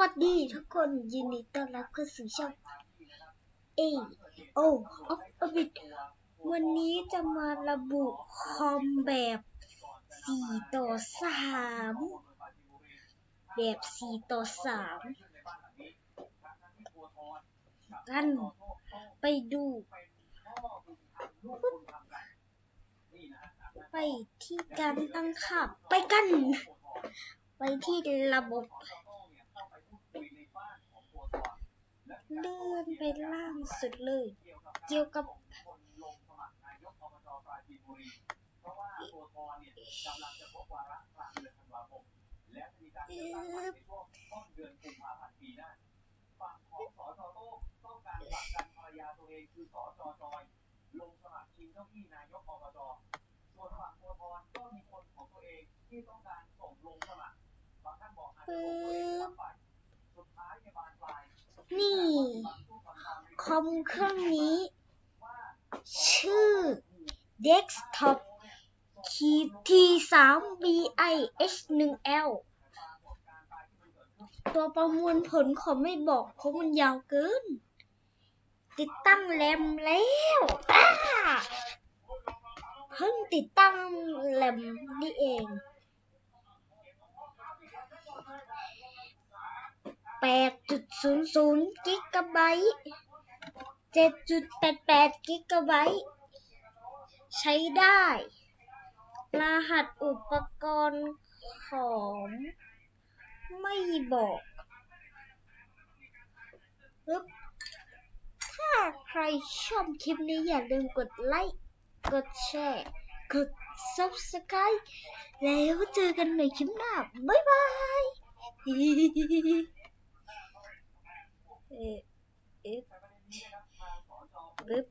วัสดีทุกคนยินดีต้อนรับเข้าสู่ช่อง A O of a b i t วันนี้จะมาระบุคอมแบบ4ต่อ3แบบ4ต่อ3กันไปดู ไปที่การตั้งค่าไปกัน ไปที่ระบบ เลื่อนไปล่างสุดเลย เกี่ยวกับลงสมัครชิงเก้าอี้นายกอบจส่วนฝั่งโพธรก็มีคนของตัวเองที่ต้องการส่งลงสมัครบางท่านบอกอาจจะส่งตัวเองรับไปสุดท้ายในยบา นี่ คอมเครื่องนี้ ชื่อ Desktop ขีด T3 BIH 1 L ตัวประมวลผลขอไม่บอกเพราะมันยาวเกิน ติดตั้งแรมแล้วเพิ่งติดตั้งแรมนี่เอง 8.00 กิกะไบต์ 7.88 กิกะไบต์ ใช้ได้ รหัสอุปกรณ์ของไม่บอกปึ๊บถ้าใครชอบคลิปนี้อย่าลืมกดไลค์ กดแชร์ กด subscribe แล้วเจอกันใหม่คลิปหน้า บ๊ายบาย bếp